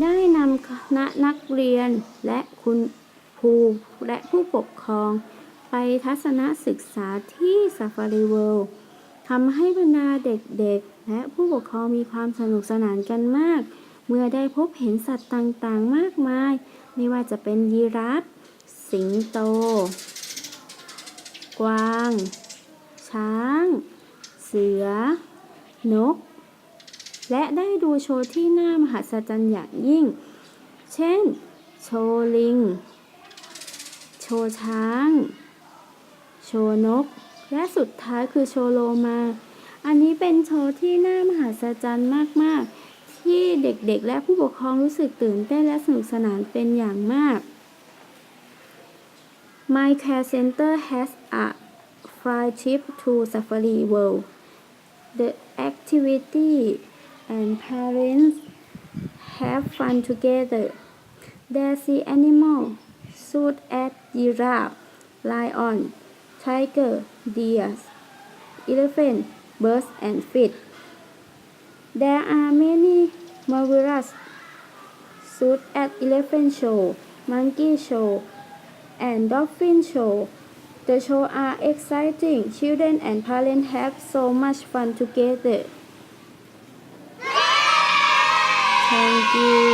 ได้นำคณะนักเรียนและคุณครูและผู้ปกครอง ไปทัศนศึกษาที่ Safari World ทำให้บรรดาเด็กๆ และผู้ปกครองมีความสนุกสนานกันมาก เมื่อได้พบเห็นสัตว์ต่างๆ มากมาย ไม่ว่าจะเป็นยีราฟสิงโต กวาง ช้าง เสือ นก และได้ดูโชว์ที่น่ามหัศจรรย์อย่างยิ่ง เช่น โชว์ลิง โชว์ช้าง โชว์นก และสุดท้ายคือโชว์โลมา อันนี้เป็นโชว์ที่น่ามหัศจรรย์มาก ๆ ที่เด็กๆ และผู้ปกครองรู้สึกตื่นเต้นและสนุกสนานเป็นอย่างมาก My Care Center has a fly trip to Safari World. The activity and parents have fun together. They see animals such as giraffe, lion, tiger, deer, elephant, birds, and fish. There are many marvelous such as elephant show, monkey show, and dolphin show. The show are exciting. Children and parents have so much fun together. Thank you.